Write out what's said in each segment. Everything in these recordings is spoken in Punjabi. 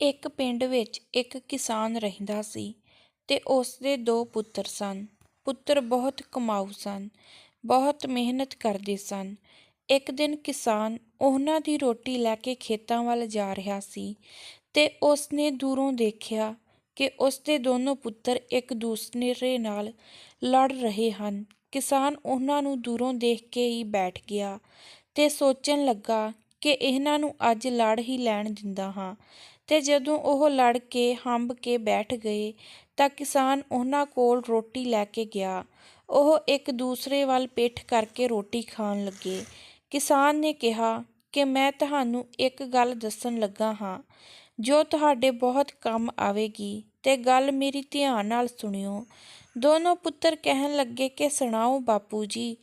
ਇੱਕ ਪਿੰਡ ਵਿੱਚ ਇੱਕ ਕਿਸਾਨ ਰਹਿੰਦਾ ਸੀ ਤੇ ਉਸ ਦੇ ਦੋ ਪੁੱਤਰ ਸਨ। ਪੁੱਤਰ ਬਹੁਤ ਕਮਾਊ ਸਨ, ਬਹੁਤ ਮਿਹਨਤ ਕਰਦੇ ਸਨ। ਇੱਕ ਦਿਨ ਕਿਸਾਨ ਉਹਨਾਂ ਦੀ ਰੋਟੀ ਲੈ ਕੇ ਖੇਤਾਂ ਵੱਲ ਜਾ ਰਿਹਾ ਸੀ ਤੇ ਉਸ ਨੇ ਦੂਰੋਂ ਦੇਖਿਆ ਕਿ ਉਸ ਦੇ ਦੋਨੋਂ ਪੁੱਤਰ ਇੱਕ ਦੂਸਰੇ ਨਾਲ ਲੜ ਰਹੇ ਹਨ। ਕਿਸਾਨ ਉਹਨਾਂ ਨੂੰ ਦੂਰੋਂ ਦੇਖ ਕੇ ਹੀ ਬੈਠ ਗਿਆ ਤੇ ਸੋਚਣ ਲੱਗਾ ਕਿ ਇਹਨਾਂ ਨੂੰ ਅੱਜ ਲੜ ਹੀ ਲੈਣ ਦਿੰਦਾ ਹਾਂ ਤੇ ਜਦੋਂ ਉਹ ਲੜ ਕੇ ਹੰਭ ਕੇ ਬੈਠ ਗਏ ਤਾਂ ਕਿਸਾਨ ਉਹਨਾਂ ਕੋਲ ਰੋਟੀ ਲੈ ਕੇ ਗਿਆ। ਉਹ ਇੱਕ ਦੂਸਰੇ ਵੱਲ ਪਿੱਠ ਕਰਕੇ ਰੋਟੀ ਖਾਣ ਲੱਗੇ। ਕਿਸਾਨ ਨੇ ਕਿਹਾ ਕਿ ਮੈਂ ਤੁਹਾਨੂੰ ਇੱਕ ਗੱਲ ਦੱਸਣ ਲੱਗਾ ਹਾਂ ਜੋ ਤੁਹਾਡੇ ਬਹੁਤ ਕੰਮ ਆਵੇਗੀ ਤੇ ਗੱਲ ਮੇਰੀ ਧਿਆਨ ਨਾਲ ਸੁਣਿਓ। ਦੋਨੋਂ ਪੁੱਤਰ ਕਹਿਣ ਲੱਗੇ ਕਿ ਸੁਣਾਓ ਬਾਪੂ ਜੀ,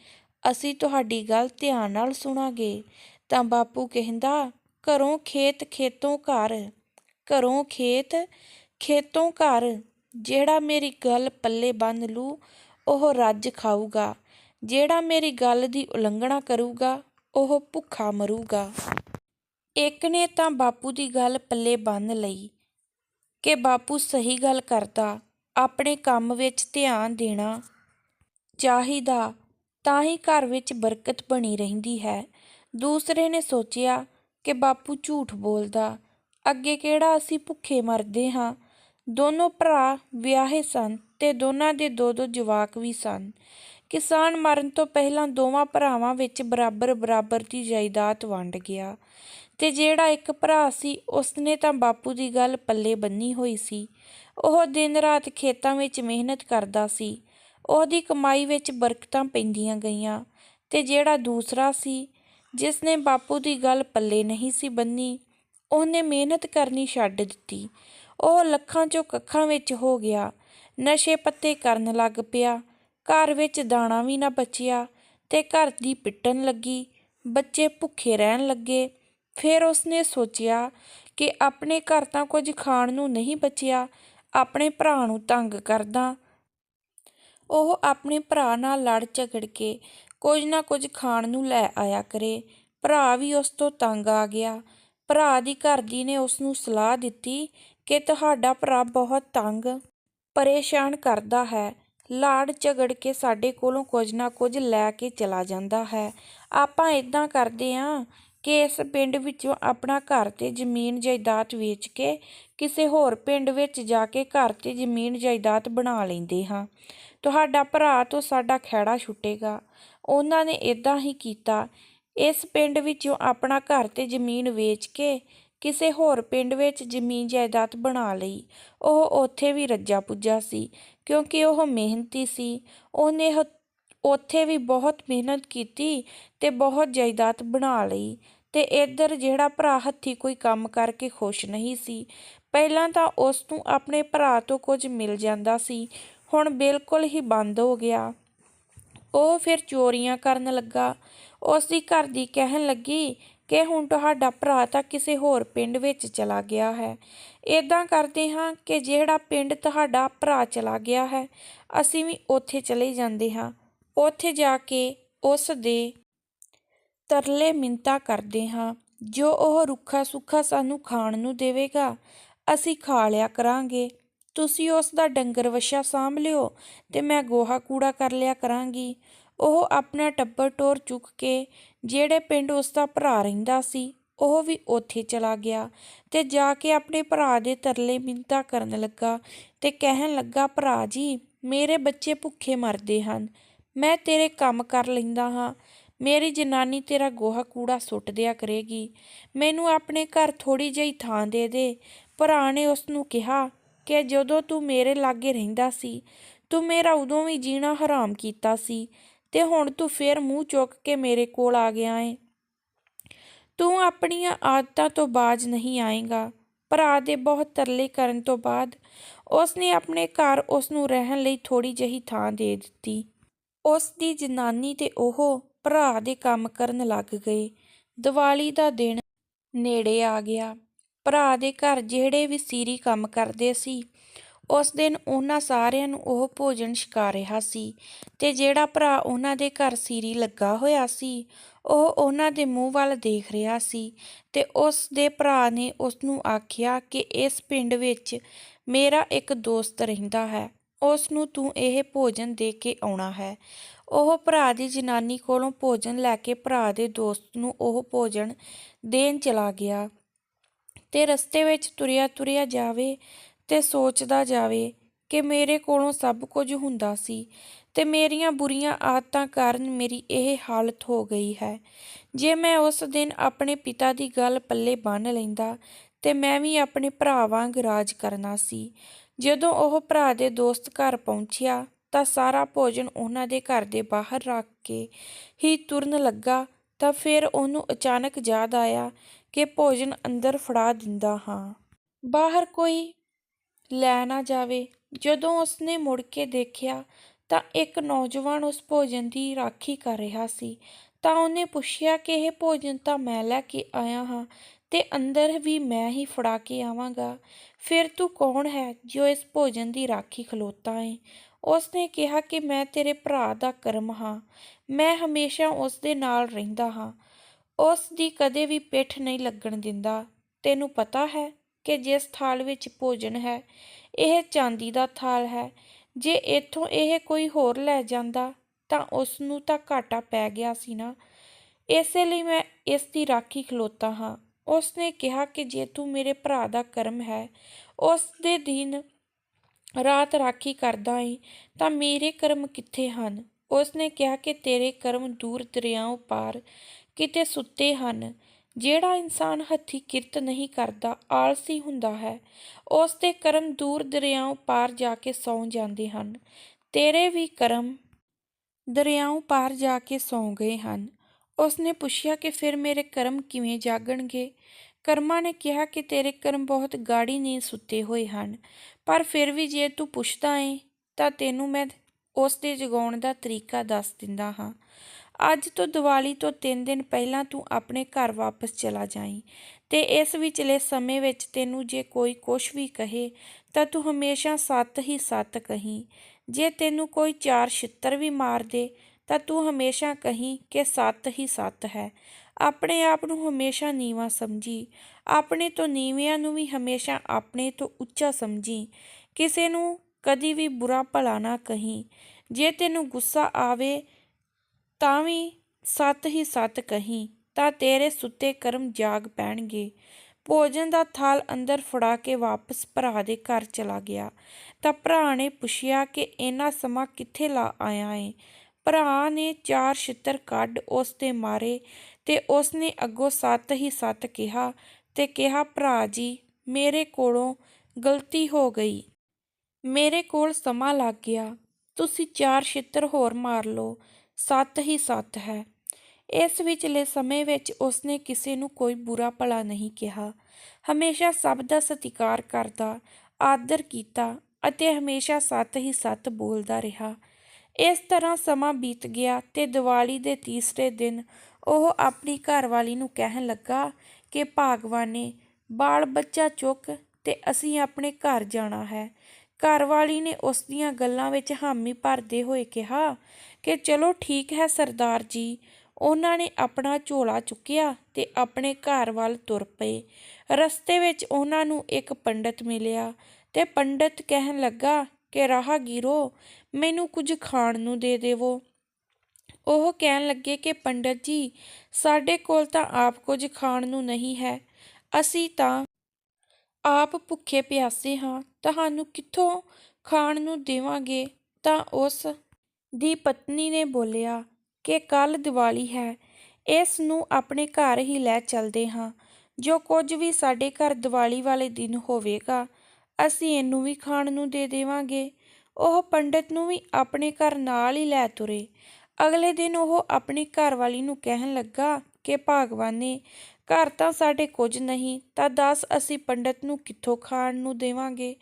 ਅਸੀਂ ਤੁਹਾਡੀ ਗੱਲ ਧਿਆਨ ਨਾਲ ਸੁਣਾਂਗੇ। ਤਾਂ ਬਾਪੂ ਕਹਿੰਦਾ, ਘਰੋਂ ਖੇਤ ਖੇਤੋਂ ਘਰ, ਘਰੋਂ ਖੇਤ ਖੇਤੋਂ ਘਰ, ਜਿਹੜਾ ਮੇਰੀ ਗੱਲ ਪੱਲੇ ਬੰਨ੍ਹ ਲੂ ਉਹ ਰੱਜ ਖਾਊਗਾ, ਜਿਹੜਾ ਮੇਰੀ ਗੱਲ ਦੀ ਉਲੰਘਣਾ ਕਰੂਗਾ ਉਹ ਭੁੱਖਾ ਮਰੂਗਾ। ਇੱਕ ਨੇ ਤਾਂ ਬਾਪੂ ਦੀ ਗੱਲ ਪੱਲੇ ਬੰਨ੍ਹ ਲਈ ਕਿ ਬਾਪੂ ਸਹੀ ਗੱਲ ਕਰਦਾ, ਆਪਣੇ ਕੰਮ ਵਿੱਚ ਧਿਆਨ ਦੇਣਾ ਚਾਹੀਦਾ ਤਾਂ ਹੀ ਘਰ ਵਿੱਚ ਬਰਕਤ ਬਣੀ ਰਹਿੰਦੀ ਹੈ। ਦੂਸਰੇ ਨੇ ਸੋਚਿਆ ਕਿ ਬਾਪੂ ਝੂਠ ਬੋਲਦਾ, ਅੱਗੇ ਕਿਹੜਾ ਅਸੀਂ ਭੁੱਖੇ ਮਰਦੇ ਹਾਂ। ਦੋਨੋਂ ਭਰਾ ਵਿਆਹੇ ਸਨ ਤੇ ਦੋਨਾਂ ਦੇ ਦੋ-ਦੋ ਜਵਾਕ ਵੀ ਸਨ। ਕਿਸਾਨ ਮਰਨ ਤੋਂ ਪਹਿਲਾਂ ਦੋਵਾਂ ਭਰਾਵਾਂ ਵਿੱਚ ਬਰਾਬਰ-ਬਰਾਬਰ ਦੀ ਜਾਇਦਾਦ ਵੰਡ ਗਿਆ ਤੇ ਜਿਹੜਾ ਇੱਕ ਭਰਾ ਸੀ ਉਸਨੇ ਤਾਂ ਬਾਪੂ ਦੀ ਗੱਲ ਪੱਲੇ ਬੰਨੀ ਹੋਈ ਸੀ। ਉਹ ਦਿਨ-ਰਾਤ ਖੇਤਾਂ ਵਿੱਚ ਮਿਹਨਤ ਕਰਦਾ ਸੀ, ਉਹਦੀ ਕਮਾਈ ਵਿੱਚ ਬਰਕਤਾਂ ਪੈਂਦੀਆਂ ਗਈਆਂ ਤੇ ਜਿਹੜਾ ਦੂਸਰਾ ਸੀ, ਜਿਸ ਨੇ ਬਾਪੂ ਦੀ ਗੱਲ ਪੱਲੇ ਨਹੀਂ ਸੀ ਬੰਨੀ ਉਹਨੇ ਮਿਹਨਤ ਕਰਨੀ ਛੱਡ ਦਿੱਤੀ। ਉਹ ਲੱਖਾਂ 'ਚੋਂ ਕੱਖਾਂ ਵਿੱਚ ਹੋ ਗਿਆ, ਨਸ਼ੇ-ਪੱਤੇ ਕਰਨ ਲੱਗ ਪਿਆ, ਘਰ ਵਿੱਚ ਦਾਣਾ ਵੀ ਨਾ ਬਚਿਆ ਤੇ ਘਰ ਦੀ ਪਿੱਟਣ ਲੱਗੀ, ਬੱਚੇ ਭੁੱਖੇ ਰਹਿਣ ਲੱਗੇ। ਫਿਰ ਉਸਨੇ ਸੋਚਿਆ ਕਿ ਆਪਣੇ ਘਰ ਤਾਂ ਕੁਝ ਖਾਣ ਨੂੰ ਨਹੀਂ ਬਚਿਆ, ਆਪਣੇ ਭਰਾ ਨੂੰ ਤੰਗ ਕਰਦਾ। ਉਹ ਆਪਣੇ ਭਰਾ ਨਾਲ ਲੜ ਝਗੜ ਕੇ ਕੁਝ ਨਾ ਕੁਝ ਖਾਣ ਨੂੰ ਲੈ ਆਇਆ ਕਰੇ। ਭਰਾ ਵੀ ਉਸ ਤੋਂ ਤੰਗ ਆ ਗਿਆ। ਭਰਾ ਦੀ ਘਰ ਦੀ ਨੇ ਉਸ ਨੂੰ ਸਲਾਹ ਦਿੱਤੀ ਕਿ ਤੁਹਾਡਾ ਭਰਾ ਬਹੁਤ ਤੰਗ ਪਰੇਸ਼ਾਨ ਕਰਦਾ ਹੈ, ਲਾੜ ਝਗੜ ਕੇ ਸਾਡੇ ਕੋਲੋਂ ਕੁਝ ਨਾ ਕੁਝ ਲੈ ਕੇ ਚਲਾ ਜਾਂਦਾ ਹੈ। ਆਪਾਂ ਏਦਾਂ ਕਰਦੇ ਆਂ ਕਿ ਇਸ ਪਿੰਡ ਵਿੱਚੋਂ ਆਪਣਾ ਘਰ ਤੇ ਜ਼ਮੀਨ ਜਾਇਦਾਦ ਵੇਚ ਕੇ ਕਿਸੇ ਹੋਰ ਪਿੰਡ ਵਿੱਚ ਜਾ ਕੇ ਘਰ ਤੇ ਜ਼ਮੀਨ ਜਾਇਦਾਦ ਬਣਾ ਲੈਂਦੇ ਹਾਂ। ਤੁਹਾਡਾ ਭਰਾ ਤੋਂ ਸਾਡਾ ਖਹਿੜਾ ਛੁੱਟੇਗਾ। ਉਹਨਾਂ ਨੇ ਏਦਾਂ ਹੀ ਕੀਤਾ। ਇਸ ਪਿੰਡ ਵਿੱਚੋਂ ਆਪਣਾ ਘਰ ਤੇ ਜ਼ਮੀਨ ਵੇਚ ਕੇ ਕਿਸੇ ਹੋਰ ਪਿੰਡ ਵਿੱਚ ਜ਼ਮੀਨ ਜਾਇਦਾਦ ਬਣਾ ਲਈ। ਉਹ ਉੱਥੇ ਵੀ ਰੱਜਾ-ਪੁੱਜਾ ਸੀ ਕਿਉਂਕਿ ਉਹ ਮਿਹਨਤੀ ਸੀ। ਉਹਨੇ ਹ ਉੱਥੇ ਵੀ ਬਹੁਤ ਮਿਹਨਤ ਕੀਤੀ ਤੇ ਬਹੁਤ ਜਾਇਦਾਦ ਬਣਾ ਲਈ ਤੇ ਇੱਧਰ ਜਿਹੜਾ ਭਰਾ ਹੱਥੀਂ ਕੋਈ ਕੰਮ ਕਰਕੇ ਖੁਸ਼ ਨਹੀਂ ਸੀ। ਪਹਿਲਾਂ ਤਾਂ ਉਸ ਨੂੰ ਆਪਣੇ ਭਰਾ ਤੋਂ ਕੁਝ ਮਿਲ ਜਾਂਦਾ ਸੀ, ਹੁਣ ਬਿਲਕੁਲ ਹੀ ਬੰਦ ਹੋ ਗਿਆ। ਉਹ ਫਿਰ ਚੋਰੀਆਂ ਕਰਨ ਲੱਗਾ। ਉਸਦੀ ਘਰਦੀ ਕਹਿਣ ਲੱਗੀ ਕਿ ਹੁਣ ਤੁਹਾਡਾ ਭਰਾ ਤਾਂ ਕਿਸੇ ਹੋਰ ਪਿੰਡ ਵਿੱਚ ਚਲਾ ਗਿਆ ਹੈ। ਏਦਾਂ ਕਰਦੇ ਹਾਂ ਕਿ ਜਿਹੜਾ ਪਿੰਡ ਤੁਹਾਡਾ ਭਰਾ ਚਲਾ ਗਿਆ ਹੈ, ਅਸੀਂ ਵੀ ਉੱਥੇ ਚਲੇ ਜਾਂਦੇ ਹਾਂ। ਉੱਥੇ ਜਾ ਕੇ ਉਸ ਦੇ ਤਰਲੇ ਮਿੰਤਾ ਕਰਦੇ ਹਾਂ। ਜੋ ਉਹ ਰੁੱਖਾ-ਸੁੱਖਾ ਸਾਨੂੰ ਖਾਣ ਨੂੰ ਦੇਵੇਗਾ, ਅਸੀਂ ਖਾ ਲਿਆ ਕਰਾਂਗੇ। ਤੁਸੀਂ ਉਸ ਦਾ ਡੰਗਰ ਵਛਾ ਸਾਂਭ ਲਿਓ ਤੇ ਮੈਂ ਗੋਹਾ-ਕੂੜਾ ਕਰ ਲਿਆ ਕਰਾਂਗੀ। ਉਹ ਆਪਣਾ ਟੱਬਰ ਟੋਰ ਚੁੱਕ ਕੇ ਜਿਹੜੇ ਪਿੰਡ ਉਸ ਦਾ ਭਰਾ ਰਹਿੰਦਾ ਸੀ, ਉਹ ਵੀ ਉੱਥੇ ਚਲਾ ਗਿਆ ਤੇ ਜਾ ਕੇ ਆਪਣੇ ਭਰਾ ਦੇ ਤਰਲੇ-ਮਿੰਨਤਾਂ ਕਰਨ ਲੱਗਾ ਤੇ ਕਹਿਣ ਲੱਗਾ, ਭਰਾ ਜੀ, ਮੇਰੇ ਬੱਚੇ ਭੁੱਖੇ ਮਰਦੇ ਹਨ। ਮੈਂ ਤੇਰੇ ਕੰਮ ਕਰ ਲੈਂਦਾ ਹਾਂ। ਮੇਰੀ ਜਨਾਨੀ ਤੇਰਾ ਗੋਹਾ-ਕੂੜਾ ਸੁੱਟ ਦਿਆ ਕਰੇਗੀ। ਮੈਨੂੰ ਆਪਣੇ ਘਰ ਥੋੜ੍ਹੀ ਜਿਹੀ ਥਾਂ ਦੇ ਦੇ। ਭਰਾ ਨੇ ਉਸ ਨੂੰ ਕਿਹਾ ਕਿ ਜਦੋਂ ਤੂੰ ਮੇਰੇ ਲਾਗੇ ਰਹਿੰਦਾ ਸੀ, ਤੂੰ ਮੇਰਾ ਉਦੋਂ ਵੀ ਜੀਣਾ ਹਰਾਮ ਕੀਤਾ ਸੀ ਤੇ ਹੁਣ ਤੂੰ ਫਿਰ ਮੂੰਹ ਚੁੱਕ ਕੇ ਮੇਰੇ ਕੋਲ ਆ ਗਿਆ ਏ ਤੂੰ ਆਪਣੀਆਂ ਆਦਤਾਂ ਤੋਂ ਬਾਜ਼ ਨਹੀਂ ਆਏਗਾ ਭਰਾ ਦੇ ਬਹੁਤ ਤਰਲੇ ਕਰਨ ਤੋਂ ਬਾਅਦ ਉਸ ਨੇ ਆਪਣੇ ਘਰ ਉਸ ਨੂੰ ਰਹਿਣ ਲਈ ਥੋੜ੍ਹੀ ਜਿਹੀ ਥਾਂ ਦੇ ਦਿੱਤੀ। ਉਸ ਦੀ ਜਨਾਨੀ ਤੇ ਉਹ ਭਰਾ ਦੇ ਕੰਮ ਕਰਨ ਲੱਗ ਗਏ। ਦੀਵਾਲੀ ਦਾ ਦਿਨ ਨੇੜੇ ਆ ਗਿਆ। ਭਰਾ ਦੇ ਘਰ ਜਿਹੜੇ ਵੀ ਸੀਰੀ ਕੰਮ ਕਰਦੇ ਸੀ, ਉਸ ਦਿਨ ਉਹਨਾਂ ਸਾਰਿਆਂ ਨੂੰ ਉਹ ਭੋਜਨ ਛਕਾ ਰਿਹਾ ਸੀ ਤੇ ਜਿਹੜਾ ਭਰਾ ਉਹਨਾਂ ਦੇ ਘਰ ਸੀਰੀ ਲੱਗਾ ਹੋਇਆ ਸੀ ਉਹ ਉਹਨਾਂ ਦੇ ਮੂੰਹ ਵੱਲ ਦੇਖ ਰਿਹਾ ਸੀ ਤੇ ਉਸ ਦੇ ਭਰਾ ਨੇ ਉਸ ਨੂੰ ਆਖਿਆ ਕਿ ਇਸ ਪਿੰਡ ਵਿੱਚ ਮੇਰਾ ਇੱਕ ਦੋਸਤ ਰਹਿੰਦਾ ਹੈ ਉਸ ਨੂੰ ਤੂੰ ਇਹ ਭੋਜਨ ਦੇ ਕੇ ਆਉਣਾ ਹੈ। ਉਹ ਭਰਾ ਦੀ ਜਨਾਨੀ ਕੋਲੋਂ ਭੋਜਨ ਲੈ ਕੇ ਭਰਾ ਦੇ ਦੋਸਤ ਨੂੰ ਉਹ ਭੋਜਨ ਦੇਣ ਚਲਾ ਗਿਆ। ਤੇ ਰਸਤੇ ਵਿੱਚ ਤੁਰਿਆ ਤੁਰਿਆ ਜਾਵੇ ਤੇ ਸੋਚਦਾ ਜਾਵੇ ਕਿ ਮੇਰੇ ਕੋਲੋਂ ਸਭ ਕੁਝ ਹੁੰਦਾ ਸੀ ਤੇ ਮੇਰੀਆਂ ਬੁਰੀਆਂ ਆਦਤਾਂ ਕਾਰਨ ਮੇਰੀ ਇਹ ਹਾਲਤ ਹੋ ਗਈ ਹੈ। ਜੇ ਮੈਂ ਉਸ ਦਿਨ ਆਪਣੇ ਪਿਤਾ ਦੀ ਗੱਲ ਪੱਲੇ ਬੰਨ ਲੈਂਦਾ ਤੇ ਮੈਂ ਵੀ ਆਪਣੇ ਭਰਾ ਵਾਂਗ ਰਾਜ ਕਰਨਾ ਸੀ। ਜਦੋਂ ਉਹ ਭਰਾ ਦੇ ਦੋਸਤ ਘਰ ਪਹੁੰਚਿਆ ਤਾਂ ਸਾਰਾ ਭੋਜਨ ਉਹਨਾਂ ਦੇ ਘਰ ਦੇ ਬਾਹਰ ਰੱਖ ਕੇ ਹੀ ਤੁਰਨ ਲੱਗਾ ਤਾਂ ਫਿਰ ਉਹਨੂੰ ਅਚਾਨਕ ਯਾਦ ਆਇਆ ਕਿ ਭੋਜਨ ਅੰਦਰ ਫੜਾ ਦਿੰਦਾ ਹਾਂ। ਬਾਹਰ ਕੋਈ ਲੈ ਨਾ ਜਾਵੇ। ਜਦੋਂ ਉਸਨੇ ਮੁੜ ਕੇ ਦੇਖਿਆ ਤਾਂ ਇੱਕ ਨੌਜਵਾਨ ਉਸ ਭੋਜਨ ਦੀ ਰਾਖੀ ਕਰ ਰਿਹਾ ਸੀ। ਤਾਂ ਉਹਨੇ ਪੁੱਛਿਆ ਕਿ ਇਹ ਭੋਜਨ ਤਾਂ ਮੈਂ ਲੈ ਕੇ ਆਇਆ ਹਾਂ ਤੇ ਅੰਦਰ ਵੀ ਮੈਂ ਹੀ ਫੜਾ ਕੇ ਆਵਾਂਗਾ। ਫਿਰ ਤੂੰ ਕੌਣ ਹੈ ਜੋ ਇਸ ਭੋਜਨ ਦੀ ਰਾਖੀ ਖਲੋਤਾ ਹੈ ਉਸ ਨੇ ਕਿਹਾ ਕਿ ਮੈਂ ਤੇਰੇ ਭਰਾ ਦਾ ਕਰਮ ਹਾਂ। ਮੈਂ ਹਮੇਸ਼ਾ ਉਸ ਦੇ ਨਾਲ ਰਹਿੰਦਾ ਹਾਂ। ਉਸ ਦੀ ਕਦੇ ਵੀ ਪਿੱਠ ਨਹੀਂ ਲੱਗਣ ਦਿੰਦਾ। ਤੈਨੂੰ ਪਤਾ ਹੈ ਕਿ ਜਿਸ ਥਾਲ ਵਿੱਚ ਭੋਜਨ ਹੈ, ਇਹ ਚਾਂਦੀ ਦਾ ਥਾਲ ਹੈ। ਜੇ ਇੱਥੋਂ ਇਹ ਕੋਈ ਹੋਰ ਲੈ ਜਾਂਦਾ, ਤਾਂ ਉਸ ਨੂੰ ਤਾਂ ਘਾਟਾ ਪੈ ਗਿਆ ਸੀ ਨਾ। ਇਸੇ ਲਈ ਮੈਂ ਇਸ ਦੀ ਰਾਖੀ ਖਲੋਤਾ ਹਾਂ। ਉਸ ਨੇ ਕਿਹਾ ਕਿ ਜੇ ਤੂੰ ਮੇਰੇ ਭਰਾ ਦਾ ਕਰਮ ਹੈ, ਉਸ ਦੇ ਦਿਨ ਰਾਤ ਰਾਖੀ ਕਰਦਾ ਏ, ਤਾਂ ਮੇਰੇ ਕਰਮ ਕਿੱਥੇ ਹਨ? ਉਸ ਨੇ ਕਿਹਾ ਕਿ ਤੇਰੇ ਕਰਮ ਦੂਰ ਦਰਿਆਓਂ ਪਾਰ ਕਿਤੇ ਸੁੱਤੇ ਹਨ। ਜਿਹੜਾ ਇਨਸਾਨ ਹੱਥੀਂ ਕਿਰਤ ਨਹੀਂ ਕਰਦਾ, ਆਲਸੀ ਹੁੰਦਾ ਹੈ, ਉਸ ਦੇ ਕਰਮ ਦੂਰ ਦਰਿਆਓਂ ਪਾਰ ਜਾ ਕੇ ਸੌਂ ਜਾਂਦੇ ਹਨ। ਤੇਰੇ ਵੀ ਕਰਮ ਦਰਿਆਓਂ ਪਾਰ ਜਾ ਕੇ ਸੌਂ ਗਏ ਹਨ। ਉਸ ਨੇ ਪੁੱਛਿਆ ਕਿ ਫਿਰ ਮੇਰੇ ਕਰਮ ਕਿਵੇਂ ਜਾਗਣਗੇ? ਕਰਮਾਂ ਨੇ ਕਿਹਾ ਕਿ ਤੇਰੇ ਕਰਮ ਬਹੁਤ ਗਾੜੀ ਨੀਂਦ ਸੁੱਤੇ ਹੋਏ ਹਨ। ਪਰ ਫਿਰ ਵੀ ਜੇ ਤੂੰ ਪੁੱਛਦਾ ਏ, ਤਾਂ ਤੈਨੂੰ ਮੈਂ ਉਸ ਦੇ ਜਗਾਉਣ ਦਾ ਤਰੀਕਾ ਦੱਸ ਦਿੰਦਾ ਹਾਂ। ਅੱਜ ਤੋਂ ਦੀਵਾਲੀ ਤੋਂ 3 ਦਿਨ ਪਹਿਲਾਂ ਤੂੰ ਆਪਣੇ ਘਰ ਵਾਪਸ ਚਲਾ ਜਾਈਂ ਤੇ ਇਸ ਵਿਚਲੇ ਸਮੇਂ ਵਿੱਚ ਤੈਨੂੰ ਜੇ ਕੋਈ ਕੁਛ ਵੀ ਕਹੇ ਤਾਂ ਤੂੰ ਹਮੇਸ਼ਾ ਸੱਤ ਹੀ ਸੱਤ ਕਹੀਂ। ਜੇ ਤੈਨੂੰ ਕੋਈ ਚਾਰ ਛਿੱਤਰ ਵੀ ਮਾਰ ਦੇ ਤਾਂ ਤੂੰ ਹਮੇਸ਼ਾ ਕਹੀਂ ਕਿ ਸੱਤ ਹੀ ਸੱਤ ਹੈ। ਆਪਣੇ ਆਪ ਨੂੰ ਹਮੇਸ਼ਾ ਨੀਵਾਂ ਸਮਝੀ। ਆਪਣੇ ਤੋਂ ਨੀਵਿਆਂ ਨੂੰ ਵੀ ਹਮੇਸ਼ਾ ਆਪਣੇ ਤੋਂ ਉੱਚਾ ਸਮਝੀ। ਕਿਸੇ ਨੂੰ ਕਦੀ ਵੀ ਬੁਰਾ ਭਲਾ ਨਾ ਕਹੀਂ। ਜੇ ਤੈਨੂੰ ਗੁੱਸਾ ਆਵੇ ਤਾਂ ਵੀ ਸੱਤ ਹੀ ਸੱਤ ਕਹੀਂ, ਤਾਂ ਤੇਰੇ ਸੁੱਤੇ ਕਰਮ ਜਾਗ ਪੈਣਗੇ। ਭੋਜਨ ਦਾ ਥਾਲ ਅੰਦਰ ਫੜਾ ਕੇ ਵਾਪਸ ਭਰਾ ਦੇ ਘਰ ਚਲਾ ਗਿਆ। ਤਾਂ ਭਰਾ ਨੇ ਪੁੱਛਿਆ ਕਿ ਇੰਨਾ ਸਮਾਂ ਕਿੱਥੇ ਲਾ ਆਇਆ ਏ? ਭਰਾ ਨੇ ਚਾਰ ਛਿੱਤਰ ਕੱਢ ਉਸ ਤੇ ਮਾਰੇ ਤੇ ਉਸ ਨੇ ਅੱਗੋਂ ਸੱਤ ਹੀ ਸੱਤ ਕਿਹਾ ਤੇ ਕਿਹਾ, ਭਰਾ ਜੀ, ਮੇਰੇ ਕੋਲੋਂ ਗਲਤੀ ਹੋ ਗਈ। ਮੇਰੇ ਕੋਲ ਸਮਾਂ ਲੱਗ ਗਿਆ। ਤੁਸੀਂ ਚਾਰ ਛਿੱਤਰ ਹੋਰ ਮਾਰ ਲਓ। ਸੱਤ ਹੀ ਸੱਤ ਹੈ। ਇਸ ਵਿਚਲੇ ਸਮੇਂ ਵਿੱਚ ਉਸਨੇ ਕਿਸੇ ਨੂੰ ਕੋਈ ਬੁਰਾ ਭਲਾ ਨਹੀਂ ਕਿਹਾ। ਹਮੇਸ਼ਾ ਸਭ ਦਾ ਸਤਿਕਾਰ ਕਰਦਾ, ਆਦਰ ਕੀਤਾ ਅਤੇ ਹਮੇਸ਼ਾ ਸੱਤ ਹੀ ਸੱਤ ਬੋਲਦਾ ਰਿਹਾ। ਇਸ ਤਰ੍ਹਾਂ ਸਮਾਂ ਬੀਤ ਗਿਆ ਤੇ ਦੀਵਾਲੀ ਦੇ ਤੀਸਰੇ ਦਿਨ ਉਹ ਆਪਣੀ ਘਰਵਾਲੀ ਨੂੰ ਕਹਿਣ ਲੱਗਾ ਕਿ ਭਾਗਵਾਨੇ ਬਾਲ ਬੱਚਾ ਚੁੱਕ ਤੇ ਅਸੀਂ ਆਪਣੇ ਘਰ ਜਾਣਾ ਹੈ। ਘਰਵਾਲੀ ਨੇ ਉਸ ਦੀਆਂ ਗੱਲਾਂ ਵਿੱਚ ਹਾਮੀ ਭਰਦੇ ਹੋਏ ਕਿਹਾ ਕਿ ਚਲੋ ਠੀਕ ਹੈ ਸਰਦਾਰ ਜੀ। ਉਹਨਾਂ ਨੇ ਆਪਣਾ ਝੋਲਾ ਚੁੱਕਿਆ ਤੇ ਆਪਣੇ ਘਰ ਵੱਲ ਤੁਰ ਪਏ। ਰਸਤੇ ਵਿੱਚ ਉਹਨਾਂ ਨੂੰ ਇੱਕ ਪੰਡਤ ਮਿਲਿਆ ਤੇ ਪੰਡਤ ਕਹਿਣ ਲੱਗਾ ਕਿ, ਰਾਹਗੀਰੋ, ਮੈਨੂੰ ਕੁਝ ਖਾਣ ਨੂੰ ਦੇ ਦੇਵੋ। ਉਹ ਕਹਿਣ ਲੱਗੇ ਕਿ, ਪੰਡਤ ਜੀ, ਸਾਡੇ ਕੋਲ ਤਾਂ ਆਪ ਕੁਝ ਖਾਣ ਨੂੰ ਨਹੀਂ ਹੈ। ਅਸੀਂ ਤਾਂ ਆਪ ਭੁੱਖੇ ਪਿਆਸੇ ਹਾਂ। ਤੁਹਾਨੂੰ ਕਿੱਥੋਂ ਖਾਣ ਨੂੰ ਦੇਵਾਂਗੇ? ਤਾਂ ਉਸ ਦੀ ਪਤਨੀ ਨੇ ਬੋਲਿਆ ਕਿ ਕੱਲ੍ਹ ਦੀਵਾਲੀ ਹੈ, ਇਸ ਨੂੰ ਆਪਣੇ ਘਰ ਹੀ ਲੈ ਚਲਦੇ ਹਾਂ। ਜੋ ਕੁਝ ਵੀ ਸਾਡੇ ਘਰ ਦੀਵਾਲੀ ਵਾਲੇ ਦਿਨ ਹੋਵੇਗਾ, ਅਸੀਂ ਇਹਨੂੰ ਵੀ ਖਾਣ ਨੂੰ ਦੇ ਦੇਵਾਂਗੇ। ਉਹ ਪੰਡਤ ਨੂੰ ਵੀ ਆਪਣੇ ਘਰ ਨਾਲ ਹੀ ਲੈ ਤੁਰੇ। ਅਗਲੇ ਦਿਨ ਉਹ ਆਪਣੀ ਘਰਵਾਲੀ ਨੂੰ ਕਹਿਣ ਲੱਗਾ ਕਿ ਭਾਗਵਾਨੇ ਘਰ ਤਾਂ ਸਾਡੇ ਕੁਝ ਨਹੀਂ, ਤਾਂ ਦੱਸ ਅਸੀਂ ਪੰਡਤ ਨੂੰ ਕਿੱਥੋਂ ਖਾਣ ਨੂੰ ਦੇਵਾਂਗੇ?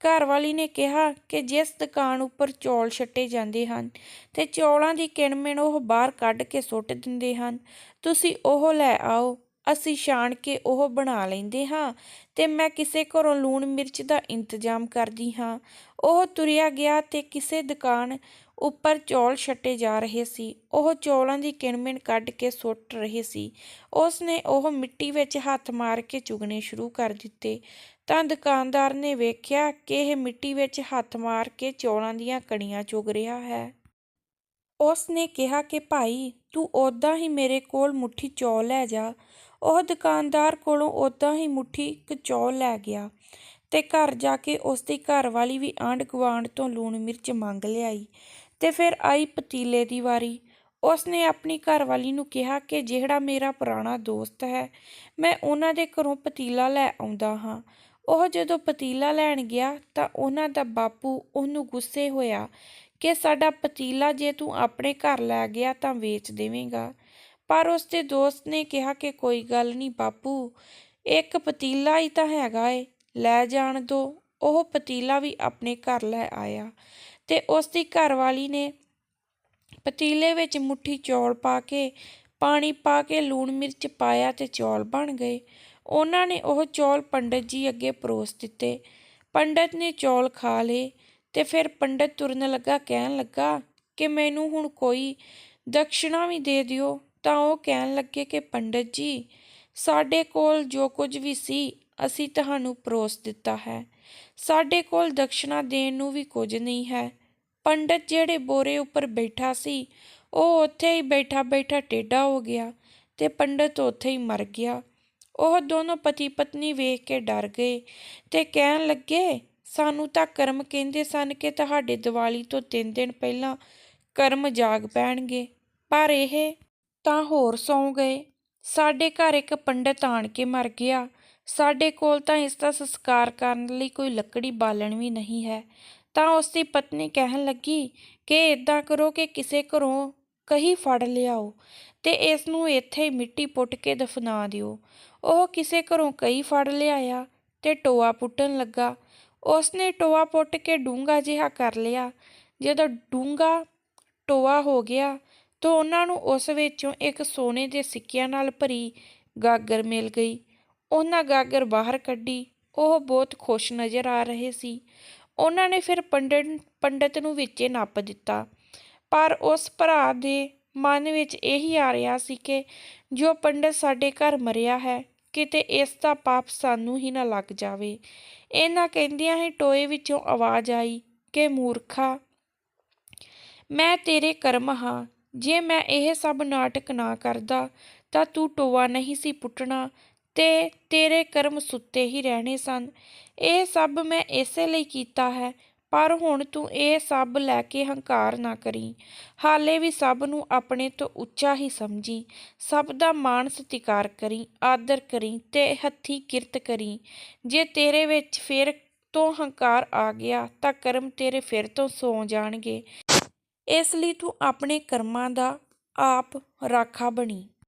ਘਰਵਾਲੀ ਨੇ ਕਿਹਾ ਕਿ ਜਿਸ ਦੁਕਾਨ ਉੱਪਰ ਚੌਲ ਛੱਟੇ ਜਾਂਦੇ ਹਨ, ਤੇ ਚੌਲਾਂ ਦੀ ਕਿਣਮਿਣ ਉਹ ਬਾਹਰ ਕੱਢ ਕੇ ਸੁੱਟ ਦਿੰਦੇ ਹਨ। ਤੁਸੀਂ ਉਹ ਲੈ ਆਓ, ਅਸੀਂ ਛਾਣ ਕੇ ਉਹ ਬਣਾ ਲੈਂਦੇ ਹਾਂ, ਤੇ ਮੈਂ ਕਿਸੇ ਘਰੋਂ ਲੂਣ ਮਿਰਚ ਦਾ ਇੰਤਜ਼ਾਮ ਕਰਦੀ ਹਾਂ। ਉਹ ਤੁਰਿਆ ਗਿਆ ਤੇ ਕਿਸੇ ਦੁਕਾਨ ਉੱਪਰ ਚੌਲ ਛੱਟੇ ਜਾ ਰਹੇ ਸੀ। ਉਹ ਚੌਲਾਂ ਦੀ ਕਿਣਮਿਣ ਕੱਢ ਕੇ ਸੁੱਟ ਰਹੇ ਸੀ। ਉਸ ਨੇ ਉਹ ਮਿੱਟੀ ਵਿੱਚ ਹੱਥ ਮਾਰ ਕੇ ਚੁਗਣੇ ਸ਼ੁਰੂ ਕਰ ਦਿੱਤੇ। ਤਾਂ ਦੁਕਾਨਦਾਰ ਨੇ ਵੇਖਿਆ ਕਿ ਇਹ ਮਿੱਟੀ ਵਿੱਚ ਹੱਥ ਮਾਰ ਕੇ ਚੌਲਾਂ ਦੀਆਂ ਕਣੀਆਂ ਚੁਗ ਰਿਹਾ ਹੈ। ਉਸ ਨੇ ਕਿਹਾ ਕਿ, ਭਾਈ, ਤੂੰ ਓਦਾਂ ਹੀ ਮੇਰੇ ਕੋਲ ਮੁੱਠੀ ਚੌਲ ਲੈ ਜਾ। ਉਹ ਦੁਕਾਨਦਾਰ ਕੋਲੋਂ ਓਦਾਂ ਹੀ ਮੁੱਠੀ ਇੱਕ ਚੌਲ ਲੈ ਗਿਆ ਤੇ ਘਰ ਜਾ ਕੇ ਉਸ ਦੀ ਘਰਵਾਲੀ ਵੀ ਆਂਢ ਗੁਆਂਢ ਤੋਂ ਲੂਣ ਮਿਰਚ ਮੰਗ ਲਿਆਈ। ਤੇ ਫਿਰ ਆਈ ਪਤੀਲੇ ਦੀ ਵਾਰੀ। ਉਸ ਨੇ ਆਪਣੀ ਘਰਵਾਲੀ ਨੂੰ ਕਿਹਾ ਕਿ ਜਿਹੜਾ ਮੇਰਾ ਪੁਰਾਣਾ ਦੋਸਤ ਹੈ, ਮੈਂ ਉਹਨਾਂ ਦੇ ਘਰੋਂ ਪਤੀਲਾ ਲੈ ਆਉਂਦਾ ਹਾਂ। ਉਹ ਜਦੋਂ ਪਤੀਲਾ ਲੈਣ ਗਿਆ ਤਾਂ ਉਹਨਾਂ ਦਾ ਬਾਪੂ ਉਹਨੂੰ ਗੁੱਸੇ ਹੋਇਆ ਕਿ ਸਾਡਾ ਪਤੀਲਾ ਜੇ ਤੂੰ ਆਪਣੇ ਘਰ ਲੈ ਗਿਆ ਤਾਂ ਵੇਚ ਦੇਵੇਂਗਾ। ਪਰ ਉਸ ਦੇ ਦੋਸਤ ਨੇ ਕਿਹਾ ਕਿ ਕੋਈ ਗੱਲ ਨਹੀਂ ਬਾਪੂ, ਇੱਕ ਪਤੀਲਾ ਹੀ ਤਾਂ ਹੈਗਾ ਏ, ਲੈ ਜਾਣ ਦੋ। ਉਹ ਪਤੀਲਾ ਵੀ ਆਪਣੇ ਘਰ ਲੈ ਆਇਆ। ਤੇ ਉਸ ਦੀ ਘਰਵਾਲੀ ਨੇ ਪਤੀਲੇ ਵਿੱਚ ਮੁੱਠੀ ਚੌਲ ਪਾ ਕੇ, ਪਾਣੀ ਪਾ ਕੇ ਲੂਣ ਮਿਰਚ ਪਾਇਆ ਤੇ ਚੌਲ ਬਣ ਗਏ। ਉਹਨਾਂ ਨੇ ਉਹ ਚੌਲ ਪੰਡਤ ਜੀ ਅੱਗੇ ਪਰੋਸ ਦਿੱਤੇ। ਪੰਡਤ ਨੇ ਚੌਲ ਖਾ ਲਏ ਤੇ ਫਿਰ ਪੰਡਤ ਤੁਰਨ ਲੱਗਾ, ਕਹਿਣ ਲੱਗਾ ਕਿ ਮੈਨੂੰ ਹੁਣ ਕੋਈ ਦਕਸ਼ਣਾ ਵੀ ਦੇ ਦਿਓ। ਤਾਂ ਉਹ ਕਹਿਣ ਲੱਗੇ ਕਿ ਪੰਡਤ ਜੀ, ਸਾਡੇ ਕੋਲ ਜੋ ਕੁਝ ਵੀ ਸੀ ਅਸੀਂ ਤੁਹਾਨੂੰ ਪਰੋਸ ਦਿੱਤਾ ਹੈ। ਸਾਡੇ ਕੋਲ ਦਕਸ਼ਨਾ ਦੇਣ ਨੂੰ ਵੀ ਕੁਝ ਨਹੀਂ ਹੈ। ਪੰਡਤ ਜਿਹੜੇ ਬੋਰੇ ਉੱਪਰ ਬੈਠਾ ਸੀ, ਉਹ ਉੱਥੇ ਹੀ ਬੈਠਾ ਬੈਠਾ ਟੇਢਾ ਹੋ ਗਿਆ ਤੇ ਪੰਡਤ ਉੱਥੇ ਹੀ ਮਰ ਗਿਆ। ਉਹ ਦੋਨੋਂ ਪਤੀ ਪਤਨੀ ਵੇਖ ਕੇ ਡਰ ਗਏ ਤੇ ਕਹਿਣ ਲੱਗੇ, ਸਾਨੂੰ ਤਾਂ ਕਰਮ ਕਹਿੰਦੇ ਸਨ ਕਿ ਤੁਹਾਡੇ ਦੀਵਾਲੀ ਤੋਂ ਤਿੰਨ ਦਿਨ ਪਹਿਲਾਂ ਕਰਮ ਜਾਗ ਪੈਣਗੇ। ਪਰ ਇਹ ਤਾਂ ਹੋਰ ਸੌਂ ਗਏ। ਸਾਡੇ ਘਰ ਇੱਕ ਪੰਡਤ ਆਣ ਕੇ ਮਰ ਗਿਆ। ਸਾਡੇ ਕੋਲ ਤਾਂ ਇਸ ਦਾ ਸੰਸਕਾਰ ਕਰਨ ਲਈ ਕੋਈ ਲੱਕੜੀ ਬਾਲਣ ਵੀ ਨਹੀਂ ਹੈ। ਤਾਂ ਉਸ ਦੀ ਪਤਨੀ ਕਹਿਣ ਲੱਗੀ ਕਿ ਇਦਾਂ ਕਰੋ ਕਿ ਕਿਸੇ ਘਰੋਂ ਕਹੀ ਫੜ ਲਿਆਓ ਤੇ ਇਸ ਨੂੰ ਇੱਥੇ ਹੀ ਮਿੱਟੀ ਪੁੱਟ ਕੇ ਦਫਨਾ ਦਿਓ। ਉਹ ਕਿਸੇ ਘਰੋਂ ਕਹੀ ਫੜ ਲਿਆਇਆ ਤੇ ਟੋਆ ਪੁੱਟਣ ਲੱਗਾ। ਉਸ ਨੇ ਟੋਆ ਪੁੱਟ ਕੇ ਡੂੰਘਾ ਜਿਹਾ ਕਰ ਲਿਆ। ਜਦੋਂ ਡੂੰਘਾ ਟੋਆ ਹੋ ਗਿਆ ਤਾਂ ਉਹਨਾਂ ਨੂੰ ਉਸ ਵਿੱਚੋਂ ਇੱਕ ਸੋਨੇ ਦੇ ਸਿੱਕਿਆਂ ਨਾਲ ਭਰੀ ਗਾਗਰ ਮਿਲ ਗਈ। ਉਹਨਾਂ ਗਾਗਰ ਬਾਹਰ ਕੱਢੀ। ਉਹ ਬਹੁਤ ਖੁਸ਼ ਨਜ਼ਰ ਆ ਰਹੇ ਸੀ। ਉਹਨਾਂ ਨੇ ਫਿਰ ਪੰਡਤ ਪੰਡਤ ਨੂੰ ਵਿੱਚੇ ਨੱਪ ਦਿੱਤਾ। ਪਰ ਉਸ ਭਰਾ ਦੇ ਮਨ ਵਿੱਚ ਇਹੀ ਆ ਰਿਹਾ ਸੀ ਕਿ ਜੋ ਪੰਡਤ ਸਾਡੇ ਘਰ ਮਰਿਆ ਹੈ, ਕਿਤੇ ਇਸ ਦਾ ਪਾਪ ਸਾਨੂੰ ਹੀ ਨਾ ਲੱਗ ਜਾਵੇ। ਇਹਨਾਂ ਕਹਿੰਦਿਆਂ ਹੀ ਟੋਏ ਵਿੱਚੋਂ ਆਵਾਜ਼ ਆਈ ਕਿ, ਮੂਰਖਾ, ਮੈਂ ਤੇਰੇ ਕਰਮ ਹਾਂ। ਜੇ ਮੈਂ ਇਹ ਸਭ ਨਾਟਕ ਨਾ ਕਰਦਾ, ਤਾਂ ਤੂੰ ਟੋਆ ਨਹੀਂ ਸੀ ਪੁੱਟਣਾ। ਤੇ ਤੇਰੇ ਕਰਮ ਸੁੱਤੇ ਹੀ ਰਹਿਣੇ ਸਨ। ਇਹ ਸਭ ਮੈਂ ਇਸੇ ਲਈ ਕੀਤਾ ਹੈ, ਪਰ ਹੁਣ ਤੂੰ ਇਹ ਸਭ ਲੈ ਕੇ ਹੰਕਾਰ ਨਾ ਕਰੀ। ਹਾਲੇ ਵੀ ਸਭ ਨੂੰ ਆਪਣੇ ਤੋਂ ਉੱਚਾ ਹੀ ਸਮਝੀ। ਸਭ ਦਾ ਮਾਣ ਸਤਿਕਾਰ ਕਰੀ, ਆਦਰ ਕਰੀ ਤੇ ਹੱਥੀ ਕਿਰਤ ਕਰੀ। ਜੇ ਤੇਰੇ ਵਿੱਚ ਫਿਰ ਤੋਂ ਹੰਕਾਰ ਆ ਗਿਆ, ਤਾਂ ਕਰਮ ਤੇਰੇ ਫਿਰ ਤੋਂ ਸੌ ਜਾਣਗੇ। ਇਸ ਲਈ ਤੂੰ ਆਪਣੇ ਕਰਮਾਂ ਦਾ ਆਪ ਰਾਖਾ ਬਣੀ।